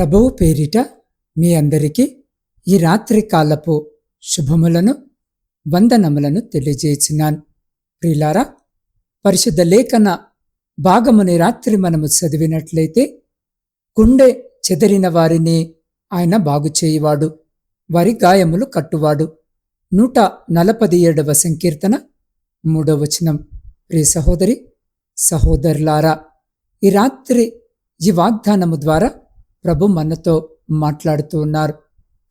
ప్రభువు పేరిట మీ అందరికీ ఈ రాత్రి కాలపు శుభములను వందనములను తెలియజేసినాను. ప్రిలారా పరిశుద్ధ లేఖన భాగముని రాత్రి మనము చదివినట్లయితే గుండె చెదిరిన వారిని ఆయన బాగు చేయువాడు వారి గాయములు కట్టువాడు. నూట నలపది ఏడవ సంకీర్తన మూడవ వచనం. ప్రియ సహోదరి సహోదరులారా ఈ రాత్రి ఈ వాగ్దానము ద్వారా ప్రభు మనతో మాట్లాడుతూ ఉన్నారు.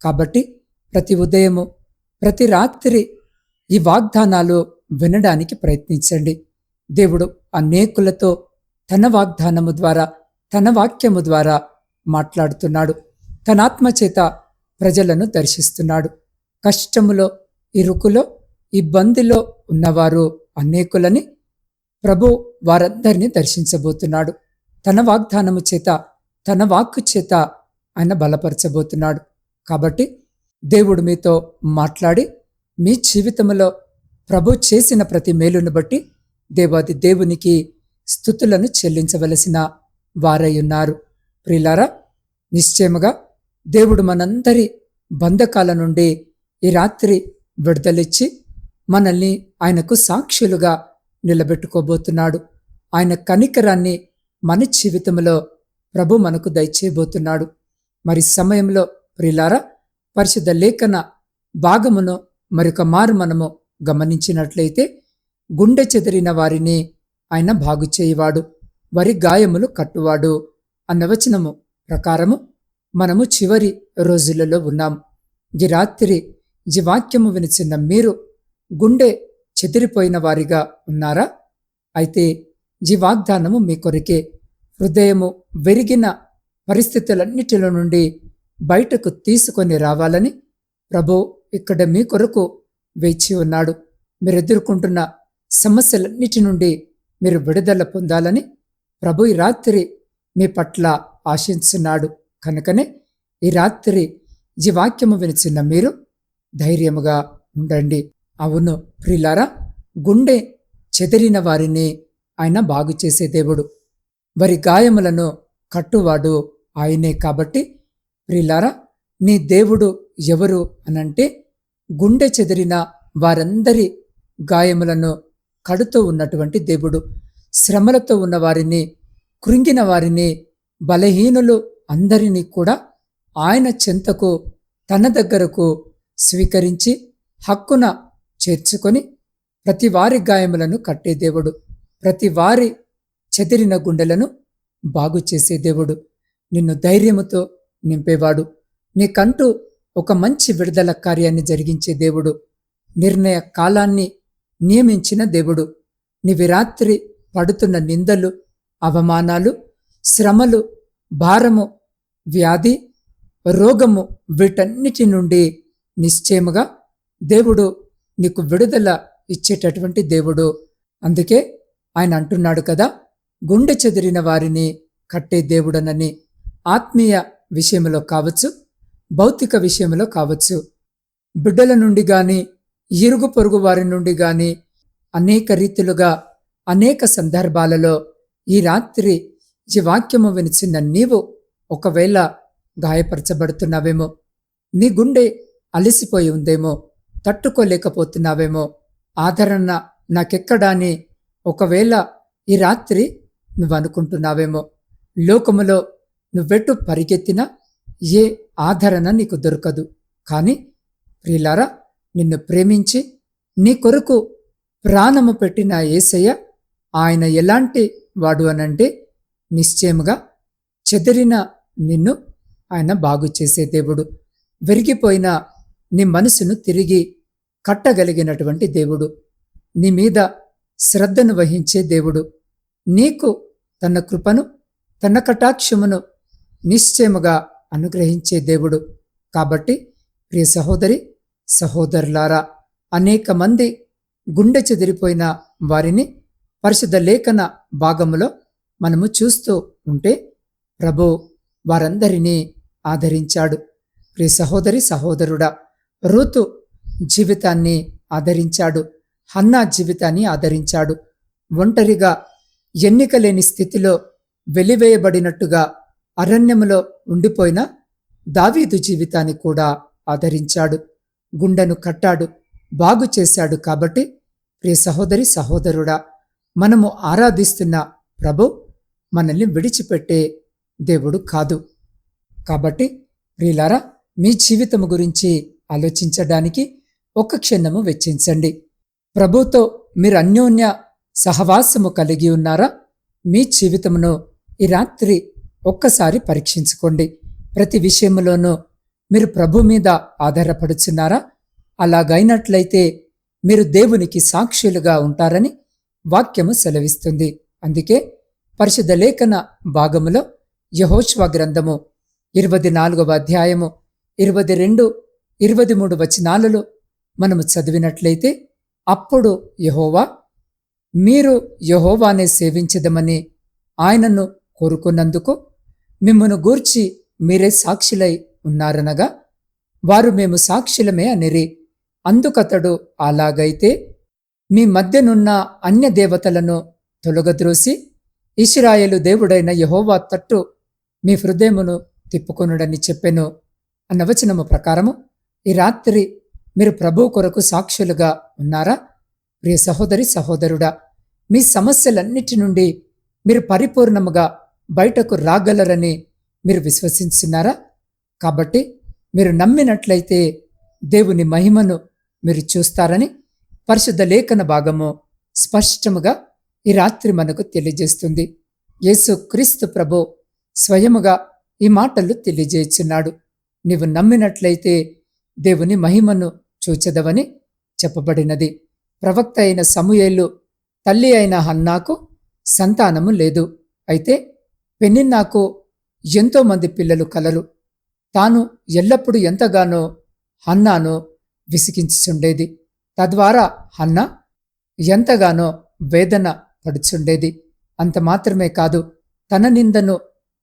కాబట్టి ప్రతి ఉదయము ప్రతి రాత్రి ఈ వాగ్దానాలు వినడానికి ప్రయత్నించండి. దేవుడు అనేకులతో తన వాగ్దానము ద్వారా తన వాక్యము ద్వారా మాట్లాడుతున్నాడు. తన ఆత్మచేత ప్రజలను దర్శిస్తున్నాడు. కష్టములో ఇరుకులో ఇబ్బందిలో ఉన్నవారు అనేకులని ప్రభు వారందరినీ దర్శించబోతున్నాడు. తన వాగ్దానము చేత తన వాక్కు చేత ఆయన బలపరచబోతున్నాడు. కాబట్టి దేవుడు మీతో మాట్లాడి మీ జీవితంలో ప్రభు చేసిన ప్రతి మేలును బట్టి దేవాది దేవునికి స్థుతులను చెల్లించవలసిన వారై ఉన్నారు. ప్రిలారా నిశ్చయముగా దేవుడు మనందరి బంధకాల నుండి ఈ రాత్రి విడుదలిచ్చి మనల్ని ఆయనకు సాక్షులుగా నిలబెట్టుకోబోతున్నాడు. ఆయన కనికరాన్ని మన జీవితంలో ప్రభు మనకు దయచేయబోతున్నాడు. మరి సమయంలో ప్రిలారా పరిశుద్ధ లేఖన భాగమును మరొక మారు మనము గమనించినట్లయితే గుండె చెదిరిన వారిని ఆయన బాగు చేయవాడు వరి గాయములు కట్టువాడు అన్న వచనము ప్రకారము మనము చివరి రోజులలో ఉన్నాం. ఈ రాత్రి ఈ వాక్యము వినిచిన మీరు గుండె చెదిరిపోయిన వారిగా ఉన్నారా? అయితే ఈ వాగ్దానము మీ కొరికే. హృదయము వెరిగిన పరిస్థితులన్నిటిలో నుండి బయటకు తీసుకొని రావాలని ప్రభు ఇక్కడ మీ కొరకు వేచి ఉన్నాడు. మీరు ఎదుర్కొంటున్న సమస్యలన్నిటి నుండి మీరు విడుదల పొందాలని ప్రభు ఈ రాత్రి మీ పట్ల ఆశించున్నాడు. కనుకనే ఈ రాత్రి ఈ వాక్యము వినిచిన మీరు ధైర్యముగా ఉండండి. అవును ప్రిలారా గుండె చెదిరిన వారిని ఆయన బాగు చేసే దేవుడు. వారి గాయములను కట్టువాడు ఆయనే కాబట్టి ప్రిలారా నీ దేవుడు ఎవరు అనంటే గుండె చెదిరిన వారందరి గాయములను కడుతూ ఉన్నటువంటి దేవుడు. శ్రమలతో ఉన్న వారిని కృంగిన వారిని బలహీనులు అందరినీ కూడా ఆయన చెంతకు తన దగ్గరకు స్వీకరించి హక్కున చేర్చుకొని ప్రతి వారి గాయములను కట్టే దేవుడు. ప్రతి వారి చెదిరిన గుండెలను బాగు చేసే దేవుడు. నిన్ను ధైర్యముతో నింపేవాడు. నీకంటూ ఒక మంచి విడుదల కార్యాన్ని జరిగించే దేవుడు. నిర్ణయ కాలాన్ని నియమించిన దేవుడు. నీవి రాత్రి పడుతున్న నిందలు అవమానాలు శ్రమలు భారము వ్యాధి రోగము వీటన్నిటి నుండి నిశ్చయముగా దేవుడు నీకు విడుదల ఇచ్చేటటువంటి దేవుడు. అందుకే ఆయన అంటున్నాడు కదా గుండె చెదిరిన వారిని కట్టే దేవుడనని ఆత్మీయ విషయంలో కావచ్చు భౌతిక విషయంలో కావచ్చు. బిడ్డల నుండి గాని ఇరుగు పొరుగు వారి నుండి గాని అనేక రీతిలుగా అనేక సందర్భాలలో ఈ రాత్రి ఈ వాక్యము వినిచిన నీవు ఒకవేళ గాయపరచబడుతున్నావేమో నీ గుండె అలసిపోయి ఉందేమో తట్టుకోలేకపోతున్నావేమో ఆదరణ నాకెక్కడా అని ఒకవేళ ఈ రాత్రి నువ్వు అనుకుంటున్నావేమో లోకములో నువ్వెట్టు పరిగెత్తినా ఏ ఆదరణ నీకు దొరకదు. కానీ ప్రియులారా నిన్ను ప్రేమించి నీ కొరకు ప్రాణము పెట్టిన ఏసయ్య ఆయన ఎలాంటి వాడు అనంటే నిశ్చయముగా చెదిరిన నిన్ను ఆయన బాగు చేసే దేవుడు. విరిగిపోయిన నీ మనసును తిరిగి కట్టగలిగినటువంటి దేవుడు. నీ మీద శ్రద్ధను వహించే దేవుడు. నీకు తన కృపను తన కటాక్షమును నిశ్చయముగా అనుగ్రహించే దేవుడు. కాబట్టి ప్రియ సహోదరి సహోదరులారా అనేక మంది గుండె చెదిరిపోయిన వారిని పరిశుద్ధ లేఖన భాగములో మనము చూస్తూ ఉంటే ప్రభు వారందరినీ ఆదరించాడు. ప్రియ సహోదరి సహోదరుడా ఋతు జీవితాన్ని ఆదరించాడు. హన్నా జీవితాన్ని ఆదరించాడు. ఒంటరిగా ఎన్నిక లేని స్థితిలో వెలివేయబడినట్టుగా అరణ్యములో ఉండిపోయిన దావీదు జీవితాన్ని కూడా ఆదరించాడు. గుండెను కట్టాడు బాగు చేశాడు కాబట్టి ప్రియ సహోదరి సహోదరుడా మనము ఆరాధిస్తున్న ప్రభు మనల్ని విడిచిపెట్టే దేవుడు కాదు. కాబట్టి ప్రియులారా మీ జీవితము గురించి ఆలోచించడానికి ఒక క్షణము వెచ్చించండి. ప్రభుతో మీరు అన్యోన్య సహవాసము కలిగి ఉన్నారా? మీ జీవితమును ఈ రాత్రి ఒక్కసారి పరీక్షించుకోండి. ప్రతి విషయంలోనూ మీరు ప్రభు మీద ఆధారపడుచున్నారా? అలాగైనట్లయితే మీరు దేవునికి సాక్షులుగా ఉంటారని వాక్యము సెలవిస్తుంది. అందుకే పరిశుద్ధ లేఖన భాగములో యహోష్వ గ్రంథము ఇరవై నాలుగవ అధ్యాయము ఇరవై రెండు ఇరవై మూడు వచనాలలో మనము చదివినట్లయితే అప్పుడు యహోవా మీరు యహోవానే సేవించదమని ఆయనను కోరుకున్నందుకు మిమ్మను గూర్చి మీరే సాక్షులై ఉన్నారనగా వారు మేము సాక్షులమే అనిరి. అందుకతడు అలాగైతే మీ మధ్యనున్న అన్య దేవతలను తొలగద్రోసి ఇస్రాయేలు దేవుడైన యహోవా తట్టు మీ హృదయమును తిప్పుకొనుడని చెప్పెను అన్న వచనము ప్రకారము ఈ రాత్రి మీరు ప్రభు కొరకు సాక్షులుగా ఉన్నారా? ప్రియ సహోదరి సహోదరుడా మీ సమస్యలన్నిటి నుండి మీరు పరిపూర్ణముగా బయటకు రాగలరని మీరు విశ్వసిస్తున్నారా కాబట్టి మీరు నమ్మినట్లయితే దేవుని మహిమను మీరు చూస్తారని పరిశుద్ధ లేఖన భాగము స్పష్టముగా ఈ రాత్రి మనకు తెలియజేస్తుంది. యేసు క్రీస్తు ప్రభు స్వయముగా ఈ మాటలు తెలియజేస్తున్నాడు. నీవు నమ్మినట్లయితే దేవుని మహిమను చూచెదవని చెప్పబడినది. ప్రవక్త అయిన సమూయేలు తల్లి అయిన హన్నాకు సంతానము లేదు. అయితే పెన్నిన్నాకు ఎంతోమంది పిల్లలు కలరు. తాను ఎల్లప్పుడూ ఎంతగానో హన్నాను విసిగించుచుండేది. తద్వారా హన్న ఎంతగానో వేదన పడుచుండేది. అంత మాత్రమే కాదు తన నిందను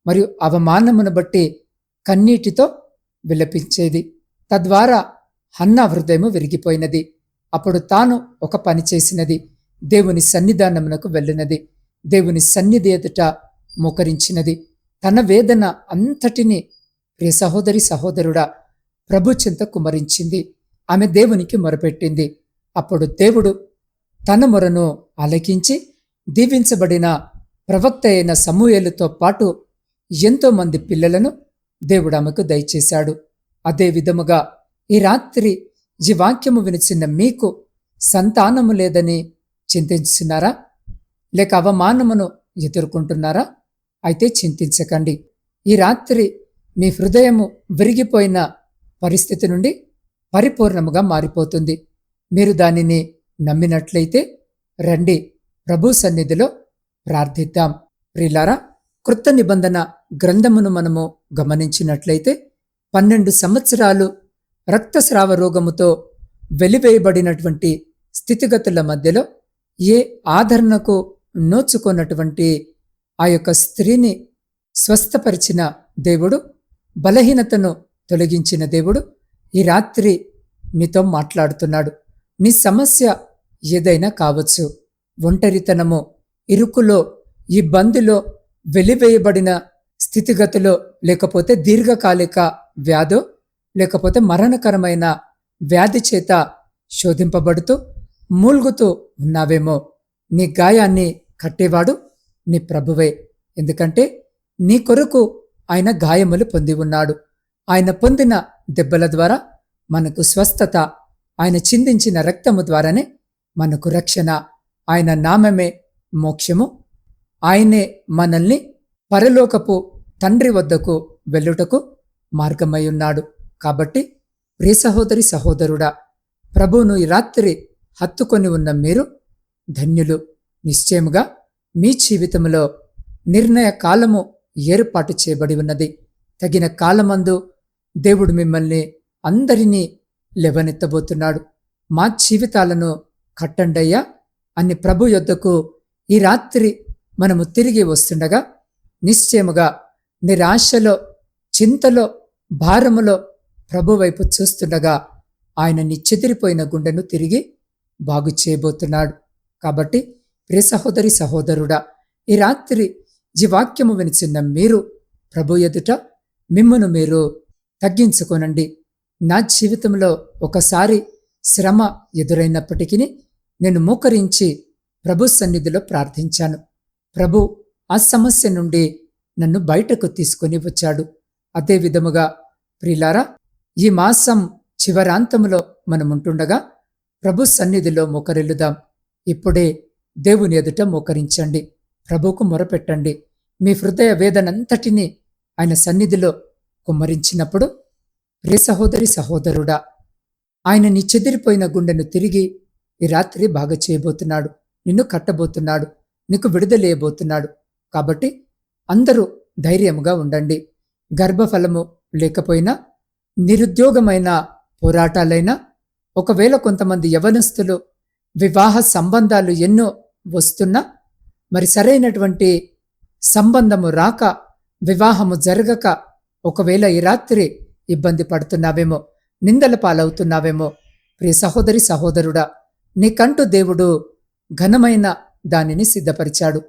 మరియు అవమానమును బట్టి కన్నీటితో విలపించేది. తద్వారా హన్నా హృదయము విరిగిపోయినది. అప్పుడు తాను ఒక పని చేసినది దేవుని సన్నిధానమునకు వెళ్ళినది. దేవుని సన్నిధి ఎదుట మోకరించినది. తన వేదన అంతటిని ప్రియ సహోదరి సహోదరుడా ప్రభు చింత కుమరించింది. ఆమె దేవునికి మొరపెట్టింది. అప్పుడు దేవుడు తన మొరను ఆలకించి దీవించబడిన ప్రవక్త అయిన సమూహలతో పాటు ఎంతోమంది పిల్లలను దేవుడు ఆమెకు దయచేశాడు. అదే విధముగా ఈ రాత్రి ఈ వాక్యము వినిచిన మీకు సంతానము లేదని చింతించున్నారా లేక అవమానమును ఎదుర్కొంటున్నారా? అయితే చింతించకండి. ఈ రాత్రి మీ హృదయము విరిగిపోయిన పరిస్థితి నుండి పరిపూర్ణముగా మారిపోతుంది. మీరు దానిని నమ్మినట్లయితే రండి ప్రభు సన్నిధిలో ప్రార్థిద్దాం. ప్రిలారా కృత నిబంధన గ్రంథమును మనము గమనించినట్లయితే పన్నెండు సంవత్సరాలు రక్తస్రావ రోగముతో వెలివేయబడినటువంటి స్థితిగతుల మధ్యలో ఏ ఆదరణకు నోచుకున్నటువంటి ఆ యొక్క స్త్రీని స్వస్థపరిచిన దేవుడు బలహీనతను తొలగించిన దేవుడు ఈ రాత్రి నీతో మాట్లాడుతున్నాడు. నీ సమస్య ఏదైనా కావచ్చు. ఒంటరితనము ఇరుకులో ఇబ్బందిలో వెలివేయబడిన స్థితిగతిలో లేకపోతే దీర్ఘకాలిక వ్యాధో లేకపోతే మరణకరమైన వ్యాధి చేత శోధింపబడుతూ మూల్గుతూ ఉన్నావేమో. నీ గాయాన్ని కట్టేవాడు నీ ప్రభువే. ఎందుకంటే నీ కొరకు ఆయన గాయములు పొంది ఉన్నాడు. ఆయన పొందిన దెబ్బల ద్వారా మనకు స్వస్థత ఆయన చిందించిన రక్తము ద్వారానే మనకు రక్షణ. ఆయన నామమే మోక్షము. ఆయనే మనల్ని పరలోకపు తండ్రి వద్దకు వెళ్ళుటకు మార్గమై ఉన్నాడు. కాబట్టి ప్రియ సహోదరి సహోదరుడా ప్రభువును ఈ రాత్రి హత్తుకొని ఉన్న మీరు ధన్యులు. నిశ్చయముగా మీ జీవితంలో నిర్ణయ కాలము ఏర్పాటు చేయబడి ఉన్నది. తగిన కాలమందు దేవుడు మిమ్మల్ని అందరినీ లెవనెత్తబోతున్నాడు. మా జీవితాలను కట్టండయ్యా అని ప్రభు యొద్దకు ఈ రాత్రి మనము తిరిగి వస్తుండగా నిశ్చయముగా నిరాశలో చింతలో భారములో ప్రభు వైపు చూస్తుండగా ఆయన నీ చెదిరిపోయిన గుండెను తిరిగి బాగు చేయబోతున్నాడు. కాబట్టి ప్రియ సహోదరి సహోదరుడా ఈ రాత్రి ఈ వాక్యము వినిచిన్న మీరు ప్రభు ఎదుట మిమ్మును మీరు తగ్గించుకోనండి. నా జీవితంలో ఒకసారి శ్రమ ఎదురైనప్పటికీ నేను మోకరించి ప్రభు సన్నిధిలో ప్రార్థించాను. ప్రభు ఆ సమస్య నుండి నన్ను బయటకు తీసుకొని వచ్చాడు. అదే విధముగా ప్రిలారా ఈ మాసం చివరాంతంలో మనముంటుండగా ప్రభు సన్నిధిలో మోకరిల్లుదాం. ఇప్పుడే దేవుని ఎదుట మోకరించండి. ప్రభుకు మొరపెట్టండి. మీ హృదయ వేదనంతటినీ ఆయన సన్నిధిలో కుమ్మరించినప్పుడు ప్రే సహోదరి సహోదరుడా ఆయన నీ చెదిరిపోయిన గుండెను తిరిగి ఈ రాత్రి బాగా చేయబోతున్నాడు. నిన్ను కట్టబోతున్నాడు. నీకు విడుదలేయబోతున్నాడు కాబట్టి అందరూ ధైర్యముగా ఉండండి. గర్భఫలము లేకపోయినా నిరుద్యోగమైన పోరాటాలైనా ఒకవేళ కొంతమంది యవనస్తులు వివాహ సంబంధాలు ఎన్నో వస్తున్నా మరి సరైనటువంటి సంబంధము రాక వివాహము జరగక ఒకవేళ ఈ రాత్రి ఇబ్బంది పడుతున్నావేమో నిందల పాలవుతున్నావేమో ప్రియ సహోదరి సహోదరుడా నీకంటూ దేవుడు ఘనమైన దానిని సిద్ధపరిచాడు.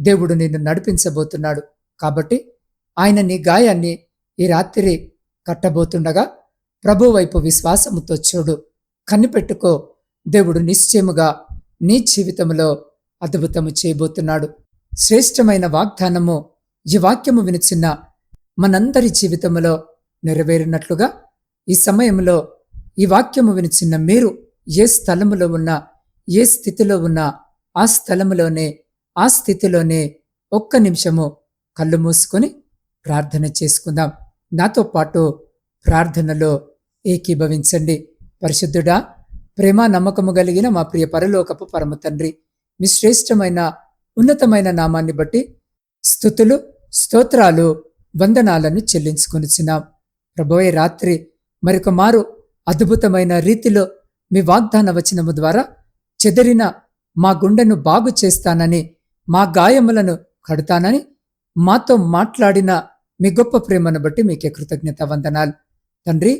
దేవుడు నిన్ను నడిపించబోతున్నాడు. కాబట్టి ఆయన నీ గాయాన్ని ఈ రాత్రి కట్టబోతుండగా ప్రభు వైపు విశ్వాసముతో చూడు కనిపెట్టుకో. దేవుడు నిశ్చయముగా నీ జీవితంలో అద్భుతము చేయబోతున్నాడు. శ్రేష్టమైన వాగ్దానము ఈ వాక్యము వినిచిన్న మనందరి జీవితంలో నెరవేరినట్లుగా ఈ సమయంలో ఈ వాక్యము వినిచిన్న మీరు ఏ స్థలములో ఉన్నా ఏ స్థితిలో ఉన్నా ఆ స్థలములోనే ఆ స్థితిలోనే ఒక్క నిమిషము కళ్ళు మూసుకొని ప్రార్థన చేసుకుందాం. నాతో పాటు ప్రార్థనలో ఏకీభవించండి. పరిశుద్ధుడా ప్రేమ నమ్మకము కలిగిన మా ప్రియ పరలోకపు పరమ తండ్రి మీ శ్రేష్టమైన ఉన్నతమైన నామాన్ని బట్టి స్థుతులు స్తోత్రాలు వందనాలను చెల్లించుకొనిచున్నాం. ప్రభోయే రాత్రి మరొక మారు అద్భుతమైన రీతిలో మీ వాగ్దాన వచనము ద్వారా చెదిరిన మా గుండెను బాగు చేస్తానని మా గాయములను కడతానని మాతో మాట్లాడిన మీ గొప్ప ప్రేమను బట్టి మీకే కృతజ్ఞత వందనాలు. తండ్రి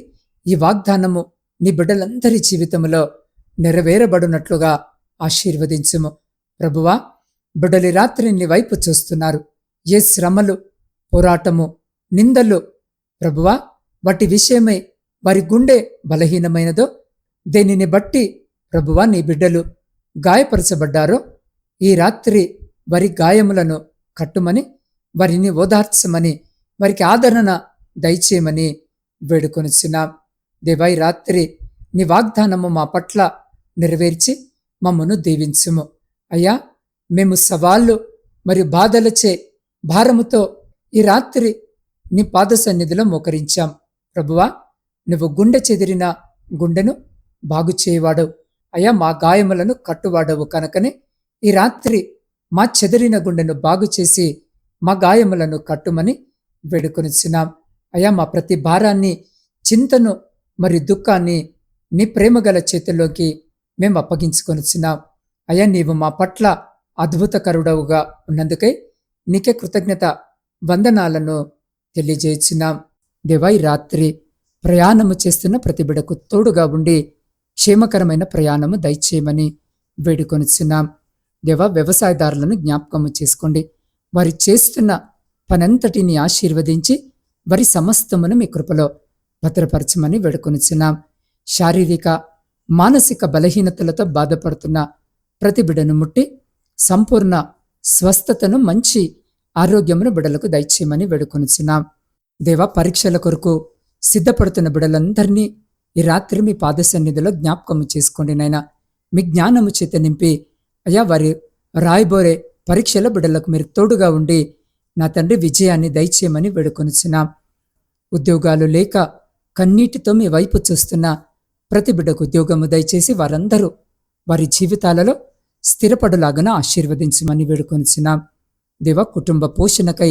ఈ వాగ్దానము నీ బిడ్డలందరి జీవితంలో నెరవేరబడినట్లుగా ఆశీర్వదించుము. ప్రభువా బిడ్డలి రాత్రి నీ వైపు చూస్తున్నారు. ఏ శ్రమలు పోరాటము నిందలు ప్రభువా వాటి విషయమై వారి గుండె బలహీనమైనదో దేనిని బట్టి ప్రభువా నీ బిడ్డలు గాయపరచబడ్డారో ఈ రాత్రి వారి గాయములను కట్టుమని వారిని ఓదార్చమని వారికి ఆదరణ దయచేయమని వేడుకొనిచున్నాం. దేవాయి రాత్రి నీ వాగ్దానము మా పట్ల నెరవేర్చి మమ్మను దీవించుము. అయ్యా మేము సవాళ్ళు మరియు బాధలచే భారముతో ఈ రాత్రి నీ పాద సన్నిధిలో మోకరించాం. ప్రభువా నువ్వు గుండె చెదిరిన గుండెను బాగు చేయవాడు. అయ్యా మా గాయములను కట్టువాడవు కనుకనే ఈ రాత్రి మా చెదిరిన గుండెను బాగు చేసి మా గాయములను కట్టుమని వేడుకొనిచున్నాం. అయా మా ప్రతి భారాన్ని చింతను మరియు దుఃఖాన్ని నీ ప్రేమగల చేతుల్లోకి మేము అప్పగించుకొనిచున్నాం. అయ్యా నీవు మా పట్ల అద్భుతకరుడవుగా ఉన్నందుకై నీకే కృతజ్ఞత వందనాలను తెలియజేస్తున్నాం దేవై రాత్రి ప్రయాణము చేస్తున్న ప్రతి బిడకు తోడుగా ఉండి క్షేమకరమైన ప్రయాణము దయచేయమని వేడుకొనిచున్నాం. దేవ వ్యవసాయదారులను జ్ఞాపకము చేసుకోండి. వారి చేస్తున్న పనంతటిని ఆశీర్వదించి వారి సమస్తమును మీ కృపలో భద్రపరచమని వేడుకొనిచున్నాం. శారీరక మానసిక బలహీనతలతో బాధపడుతున్న ప్రతి బిడను ముట్టి సంపూర్ణ స్వస్థతను మంచి ఆరోగ్యమును బిడలకు దయచేయమని వేడుకొనిచున్నాం. దేవ పరీక్షల కొరకు సిద్ధపడుతున్న బిడలందరినీ ఈ రాత్రి మీ పాద సన్నిధిలో జ్ఞాపకము చేసుకోండి నైనా మీ జ్ఞానము చేత నింపి అయ్యా వారి రాయబోరే పరీక్షల బిడలకు మీరు తోడుగా ఉండి నా తండ్రి విజయాన్ని దయచేయమని వేడుకొనిచున్నాం. ఉద్యోగాలు లేక కన్నీటితో మీ వైపు చూస్తున్న ప్రతి బిడ్డకు ఉద్యోగము దయచేసి వారందరూ వారి జీవితాలలో స్థిరపడులాగన ఆశీర్వదించమని వేడుకొనిచున్నాం. దేవ కుటుంబ పోషణకై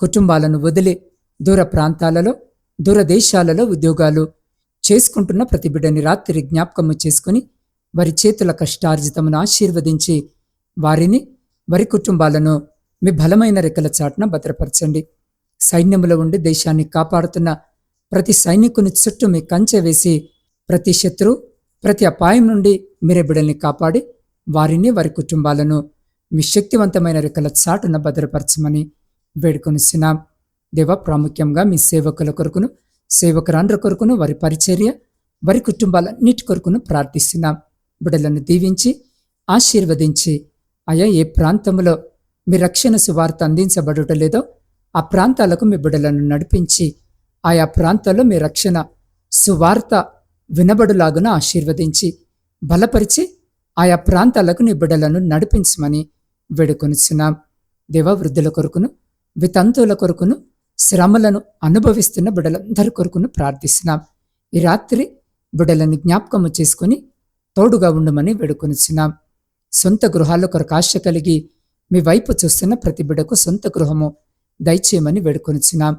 కుటుంబాలను వదిలి దూర ప్రాంతాలలో దూర దేశాలలో ఉద్యోగాలు చేసుకుంటున్న ప్రతి బిడ్డని రాత్రి జ్ఞాపకము చేసుకుని వారి చేతుల కష్టార్జితమును ఆశీర్వదించి వారిని వారి కుటుంబాలను మీ బలమైన రెక్కల చాటున భద్రపరచండి. సైన్యములో ఉండి దేశాన్ని కాపాడుతున్న ప్రతి సైనికుని చుట్టూ మీ కంచె వేసి ప్రతి శత్రు ప్రతి అపాయం నుండి మీరే బిడల్ని కాపాడి వారిని వారి కుటుంబాలను మీ శక్తివంతమైన రెక్కల చాటున భద్రపరచమని వేడుకొనిస్తున్నాం దేవ ప్రాముఖ్యంగా మీ సేవకుల కొరకును సేవకురాండ్ర కొరకును వారి పరిచర్య వారి కుటుంబాలన్నిటి కొరకును ప్రార్థిస్తున్నాం. బిడ్డలను దీవించి ఆశీర్వదించి అయా ఏ ప్రాంతంలో మీ రక్షణ సువార్త అందించబడుట లేదో ఆ ప్రాంతాలకు మీ బిడ్డలను నడిపించి ఆయా ప్రాంతాల్లో మీ రక్షణ సువార్త వినబడులాగున ఆశీర్వదించి బలపరిచి ఆయా ప్రాంతాలకు నీ బిడ్డలను నడిపించమని వేడుకొనిచున్నాం. దేవవృద్ధుల కొరకును వితంతువుల కొరకును శ్రమలను అనుభవిస్తున్న బిడ్డలందరి కొరకును ప్రార్థిస్తున్నాం. ఈ రాత్రి బిడ్డలను జ్ఞాపకము చేసుకుని తోడుగా ఉండమని వేడుకొనిచున్నాం. సొంత గృహాల కొరకు ఆశ కలిగి మీ వైపు చూస్తున్న ప్రతి బిడకు సొంత గృహము దయచేయమని వేడుకొనిచున్నాం.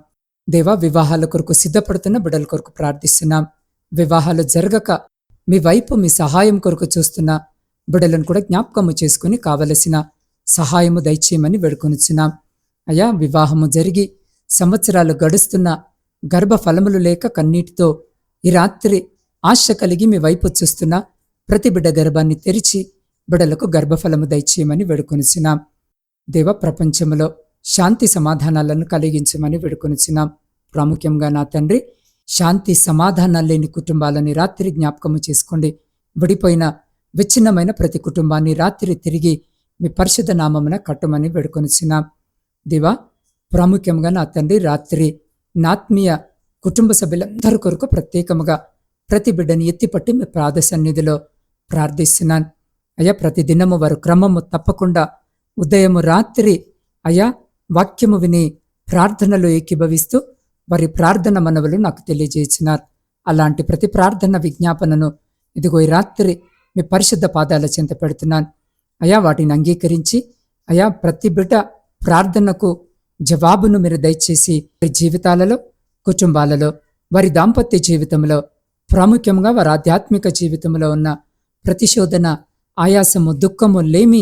దేవా వివాహాల కొరకు సిద్ధపడుతున్న బిడల కొరకు ప్రార్థిస్తున్నాం. వివాహాలు జరగక మీ వైపు మీ సహాయం కొరకు చూస్తున్న బిడలను కూడా జ్ఞాపకము చేసుకుని కావలసిన సహాయము దయచేయమని వేడుకొనిచున్నాం. అయా వివాహము జరిగి సంవత్సరాలు గడుస్తున్న గర్భఫలములు లేక కన్నీటితో ఈ రాత్రి ఆశ కలిగి మీ వైపు చూస్తున్న ప్రతి బిడ్డ గర్భాన్ని తెరిచి బిడలకు గర్భఫలము దయచేయమని వేడుకొనిచున్నాం. దేవ ప్రపంచంలో శాంతి సమాధానాలను కలిగించమని వేడుకొనిచున్నాం. ప్రాముఖ్యంగా నా తండ్రి శాంతి సమాధానాలు లేని కుటుంబాలని రాత్రి జ్ఞాపకము చేసుకోండి. విడిపోయిన విచ్ఛిన్నమైన ప్రతి కుటుంబాన్ని రాత్రి తిరిగి మీ పరిశుద్ధ నామమున కట్టమని వేడుకొనిచున్నాం. దివా ప్రాముఖ్యంగా నా తండ్రి రాత్రి నాత్మీయ కుటుంబ సభ్యులందరి కొరకు ప్రత్యేకముగా ప్రతి బిడ్డని ఎత్తిపట్టి మీ ప్రాద సన్నిధిలో ప్రార్థిస్తున్నాను. అయ్యా ప్రతి దినము వారు క్రమము తప్పకుండా ఉదయము రాత్రి అయ్యా వాక్యము విని ప్రార్థనలో ఏకీభవిస్తూ వారి ప్రార్థన మనవులు నాకు తెలియజేసినారు. అలాంటి ప్రతి ప్రార్థన విజ్ఞాపనను ఇదిగో ఈ రాత్రి మీ పరిశుద్ధ పాదాల చెంత పెడుతున్నాను. అయా వాటిని అంగీకరించి అయా ప్రతి బిడ్డ ప్రార్థనకు జవాబును మీరు దయచేసి వారి జీవితాలలో కుటుంబాలలో వారి దాంపత్య జీవితంలో ప్రాముఖ్యంగా వారి ఆధ్యాత్మిక జీవితంలో ఉన్న ప్రతిశోధన ఆయాసము దుఃఖము లేమి